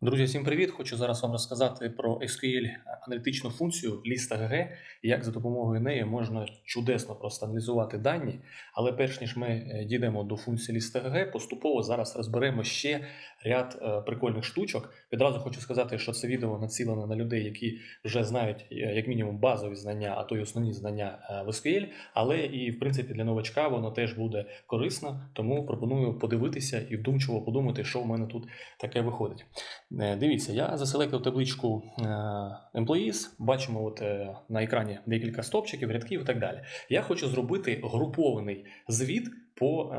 Друзі, всім привіт! Хочу зараз вам розказати про SQL аналітичну функцію list.gg і як за допомогою неї можна чудесно просто аналізувати дані. Але перш ніж ми е, дійдемо до функції list.gg, поступово зараз розберемо ще ряд е, прикольних штучок. Відразу хочу сказати, що це відео націлене на людей, які вже знають е, як мінімум базові знання, а то й основні знання в SQL. Але і в принципі для новачка воно теж буде корисно, тому пропоную подивитися і вдумчиво подумати, що в мене тут таке виходить. Е, Дивіться, я заселектив табличку е, Employees, бачимо от е, на екрані декілька стопчиків, рядків і так далі. Я хочу зробити групований звіт по,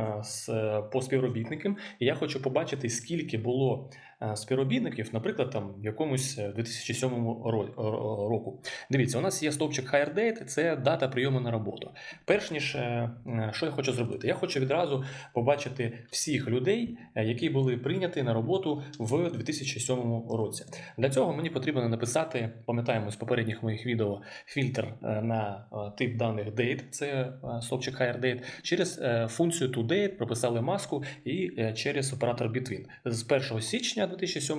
е, по співробітникам, і я хочу побачити, скільки було е, співробітників, наприклад, там в якомусь е, 2007 ро- ро- року. Дивіться, у нас є стовпчик Hire Date, це дата прийому на роботу. Перш ніж е, е, що я хочу зробити, я хочу відразу побачити всіх людей, е, які були прийняті на роботу в 2007 році. Для цього мені потрібно написати, пам'ятаємо з попередніх моїх відео, фільтр е, на е, тип даних date, це е, стовпчик hire date, через е, функцію toDate прописали маску і е, через оператор between з 1 січня 2007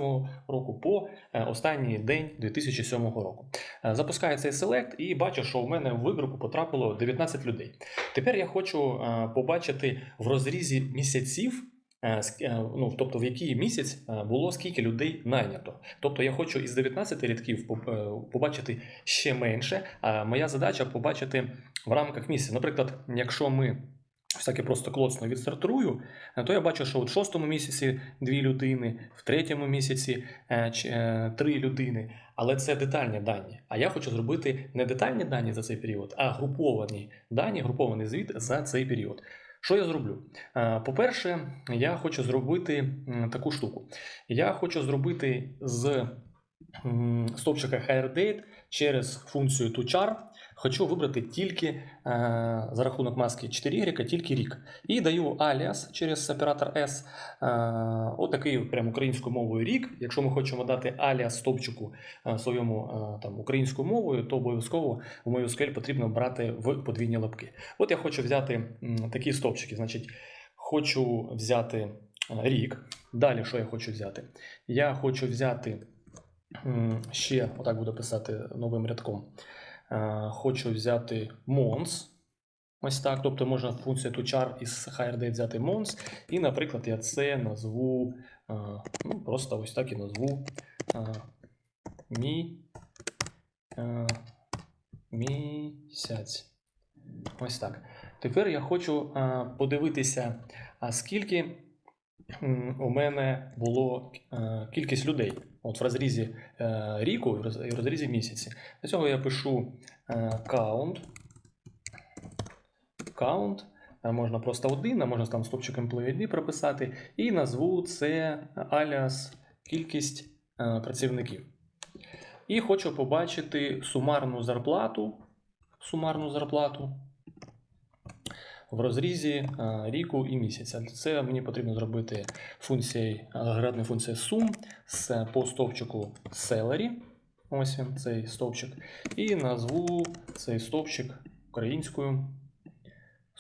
року по е, останній день 2007 року. Е, Запускаю цей селект і бачу, що у мене в вибірку потрапило 19 людей. Тепер я хочу побачити в розрізі місяців. Ну, тобто, в який місяць було скільки людей найнято. Тобто я хочу із 19 рядків побачити ще менше. А моя задача побачити в рамках місяця. Наприклад, якщо ми таки просто клоцно відсортирую, то я бачу, що в шостому місяці дві людини, в третьому місяці е, е, три людини. Але це детальні дані. А я хочу зробити не детальні дані за цей період, а груповані дані, групований звіт за цей період. Що я зроблю? Е, По-перше, я хочу зробити таку штуку. Я хочу зробити з м, стовпчика HireDate через функцію toChar. Хочу вибрати тільки е, за рахунок маски 4Y, тільки рік. І даю аліас через оператор S. Е, отакий прям українською мовою рік. Якщо ми хочемо дати аліас стовпчику е, своєму е, там, українською мовою, то обов'язково в мою SQL потрібно брати в подвійні лапки. От я хочу взяти м, такі стовпчики. Значить, хочу взяти е, рік. Далі, що я хочу взяти? Я хочу взяти ще, отак буду писати новим рядком. Е, Хочу взяти Mons. Ось так. Тобто можна функцію toChar із HireDate взяти Mons. І, наприклад, я це назву е, ну, просто ось так і назву е, мі, місяць. Ось так. Тепер я хочу подивитися, скільки у мене було кількість людей от в розрізі е, ріку і в розрізі місяці. Для цього я пишу е, count. Count. Е, Можна просто один, а можна там стопчик employee прописати, і назву це аліас кількість працівників. І хочу побачити сумарну зарплату. Сумарну зарплату в розрізі е, ріку і місяця. Це мені потрібно зробити функцією, агрегатну функцією sum з по стовпчику salary. Ось він, цей стовпчик. І назву цей стовпчик українською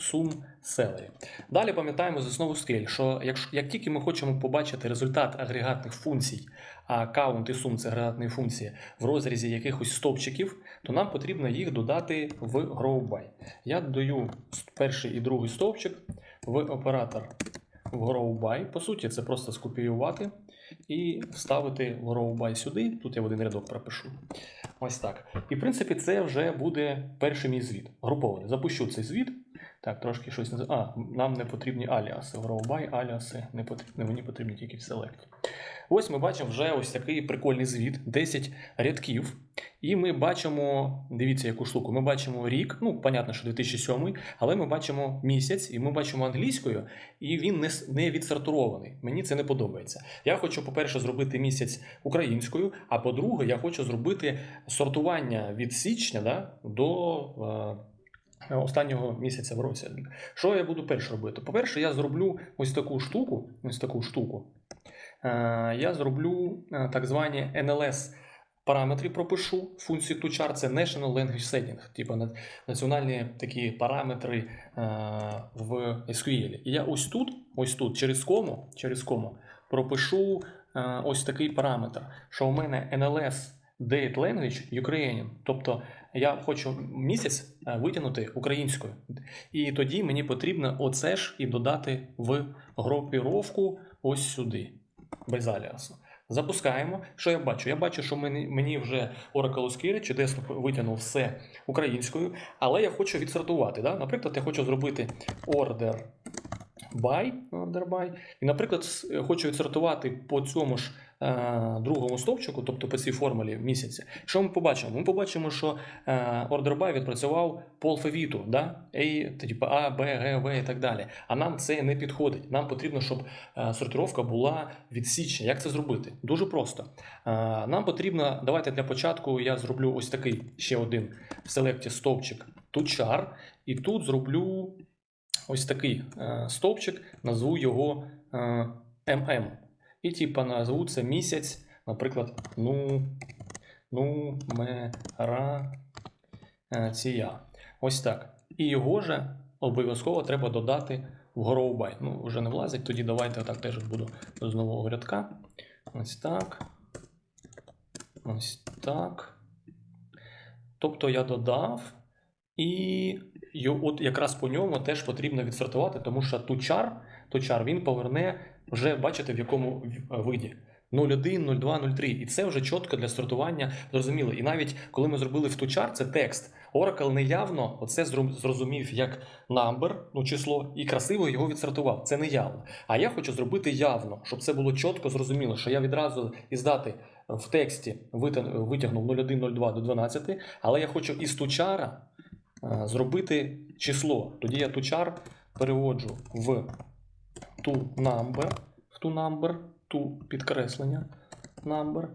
sum salary. Далі пам'ятаємо з основу scale, що як тільки ми хочемо побачити результат агрегатних функцій, а count і sum – це агрегатні функції в розрізі якихось стовпчиків, то нам потрібно їх додати в GrowBy. Я додаю перший і другий стовпчик в оператор в GrowBy. По суті, це просто скопіювати і вставити в GrowBy сюди. Тут я в один рядок пропишу. Ось так. І в принципі, це вже буде перший мій звіт. Групований. Запущу цей звіт. Так, трошки щось. А, нам не потрібні аліаси. В аліаси не потрібні, мені потрібні тільки в Select. Ось ми бачимо вже ось такий прикольний звіт, 10 рядків. І ми бачимо, дивіться, яку штуку. Ми бачимо рік, ну, понятно, що 2007, але ми бачимо місяць, і ми бачимо англійською, і він не, не відсортований. Мені це не подобається. Я хочу, по-перше, зробити місяць українською, а по-друге, я хочу зробити сортування від січня да, до. Е, Останнього місяця в році. Що я буду перше робити? По-перше, я зроблю ось таку штуку. Ось таку штуку. Е, Я зроблю е, так звані NLS параметри пропишу. Функцію toChar це National Language Setting, типу національні такі параметри е, в SQL. І я ось тут, ось тут, через кому, через кому пропишу е, ось такий параметр, що у мене NLS Date Language Ukrainian. Тобто я хочу місяць е, витягнути українською. І тоді мені потрібно оце ж і додати в групіровку ось сюди, без аліасу. Запускаємо. Що я бачу? Я бачу, що мені, вже Oracle SQL чудесно витягнув все українською, але я хочу відсортувати. Да? Наприклад, я хочу зробити order by, order by, і, наприклад, с- хочу відсортувати по цьому ж е, другому стовпчику, тобто по цій формулі місяця. Що ми побачимо? Ми побачимо, що е, order by відпрацював по алфавіту, да? A, типу А, Б, Г, В і так далі. А нам це не підходить. Нам потрібно, щоб е, сортировка була відсічна. Як це зробити? Дуже просто. Е, Нам потрібно, давайте для початку я зроблю ось такий ще один в селекті стовпчик чар, і тут зроблю ось такий е, стовпчик, назву його е, MM. І типа назву це місяць, наприклад, ну, ну, ме, ра, е. Ось так. І його же обов'язково треба додати в GrowBy. Ну, вже не влазить, тоді давайте так теж буду з нового рядка. Ось так. Ось так. Тобто я додав, і й- от якраз по ньому теж потрібно відсортувати, тому що тучар, тучар він поверне вже, бачите, в якому виді. 01, 02, 03. І це вже чітко для сортування зрозуміло. І навіть коли ми зробили в тучар, це текст. Oracle неявно оце зрозумів як number, ну число, і красиво його відсортував. Це не явно. А я хочу зробити явно, щоб це було чітко зрозуміло, що я відразу із дати в тексті витя- витягнув 0102 до 12, але я хочу із тучара е, зробити число. Тоді я тучар переводжу в ту number, в ту number, ту підкреслення number.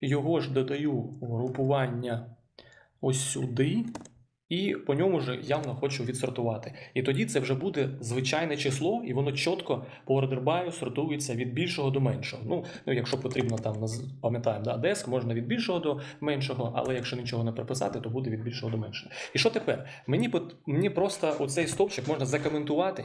Його ж додаю в групування ось сюди. І по ньому вже явно хочу відсортувати. І тоді це вже буде звичайне число, і воно чітко по ордербаю сортується від більшого до меншого. Ну, ну якщо потрібно там пам'ятаємо, да, деск можна від більшого до меншого, але якщо нічого не приписати, то буде від більшого до меншого. І що тепер? Мені мені просто оцей стовпчик можна закоментувати,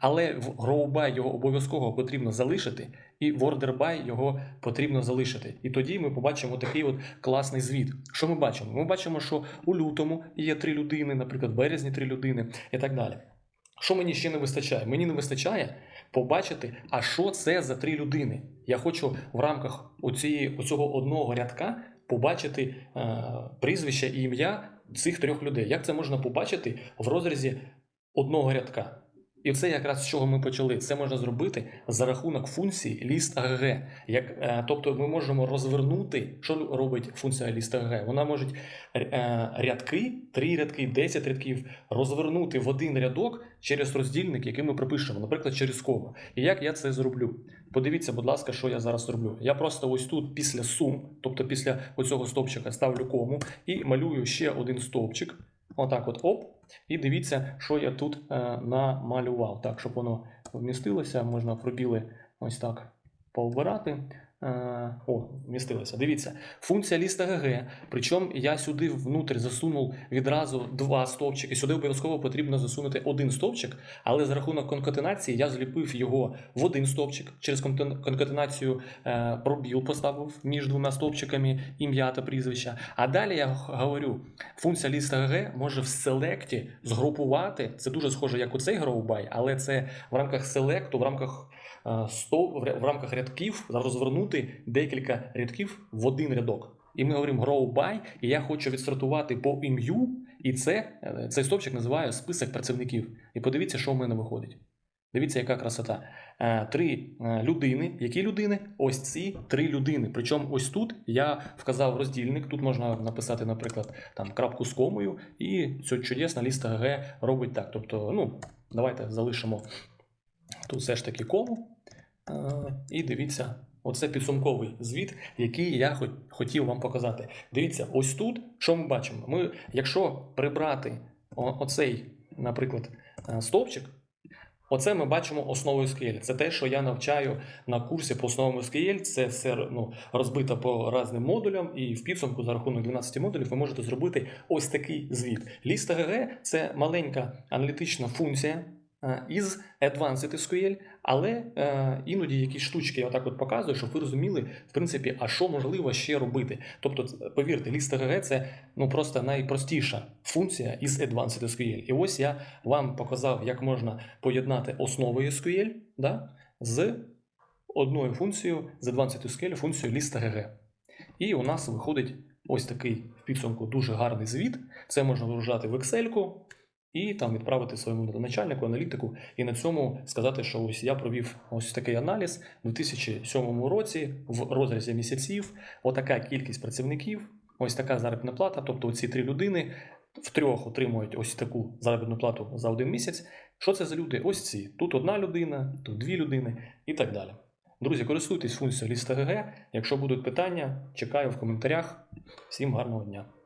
але в GrowBy його обов'язково потрібно залишити, і в OrderBy його потрібно залишити. І тоді ми побачимо такий от класний звіт. Що ми бачимо? Ми бачимо, що у лютому є три людини, наприклад, в березні три людини і так далі. Що мені ще не вистачає? Мені не вистачає побачити, а що це за три людини. Я хочу в рамках оцього одного рядка побачити е, прізвище і ім'я цих трьох людей. Як це можна побачити в розрізі одного рядка? І це якраз з чого ми почали. Це можна зробити за рахунок функції ліст АГГ. Як, е, тобто ми можемо розвернути, що робить функція ліст АГГ? Вона може е, рядки, три рядки, 10 рядків розвернути в один рядок через роздільник, який ми пропишемо, наприклад, через кому. І як я це зроблю? Подивіться, будь ласка, що я зараз роблю. Я просто ось тут після сум, тобто після оцього стовпчика ставлю кому і малюю ще один стовпчик. Отак, от оп. І дивіться, що я тут е, намалював. Так, щоб воно вмістилося, можна пробіли ось так повбирати. Е, о, вмістилося. Дивіться, функція ліста ГГ. Причому я сюди внутрі засунув відразу два стовпчики. Сюди обов'язково потрібно засунути один стовпчик, але за рахунок конкатенації я зліпив його в один стовпчик. Через конкатенацію е, пробіл поставив між двома стовпчиками ім'я та прізвища. А далі я говорю, функція ліста ГГ може в селекті згрупувати. Це дуже схоже, як у цей GrowBy, але це в рамках селекту, в рамках е, стов, в рамках рядків розвернути декілька рядків в один рядок. І ми говоримо grow by, і я хочу відсортувати по ім'ю, і це, е, цей стовпчик називаю список працівників. І подивіться, що в мене виходить. Дивіться, яка красота. Е, Три людини. Які людини? Ось ці три людини. Причому ось тут я вказав роздільник. Тут можна написати, наприклад, там крапку з комою, і ця чудесна ліста ГГ робить так. Тобто, ну, давайте залишимо тут все ж таки кому. Е, І дивіться, оце підсумковий звіт, який я хотів вам показати. Дивіться, ось тут, що ми бачимо? Ми, якщо прибрати оцей, наприклад, е, стовпчик, оце ми бачимо основу SQL. Це те, що я навчаю на курсі по основам SQL. Це все ну, розбито по різним модулям, і в підсумку за рахунок 12 модулів ви можете зробити ось такий звіт. Ліст АГГ – це маленька аналітична функція, із Advanced SQL, але е, іноді якісь штучки я отак от показую, щоб ви розуміли, в принципі, а що можливо ще робити. Тобто, повірте, ліст ТГГ це ну просто найпростіша функція із Advanced SQL. І ось я вам показав, як можна поєднати основи SQL да, з одною функцією з Advanced SQL, функцією ліст ТГГ. І у нас виходить ось такий в підсумку дуже гарний звіт. Це можна вигружати в Excel і там відправити своєму начальнику, аналітику, і на цьому сказати, що ось я провів ось такий аналіз у 2007 році в розрізі місяців. Отака кількість працівників, ось така заробітна плата. Тобто, ці три людини втрьох отримують ось таку заробітну плату за один місяць. Що це за люди? Ось ці. Тут одна людина, тут дві людини і так далі. Друзі, користуйтесь функцією ліст ТГГ. Якщо будуть питання, чекаю в коментарях. Всім гарного дня.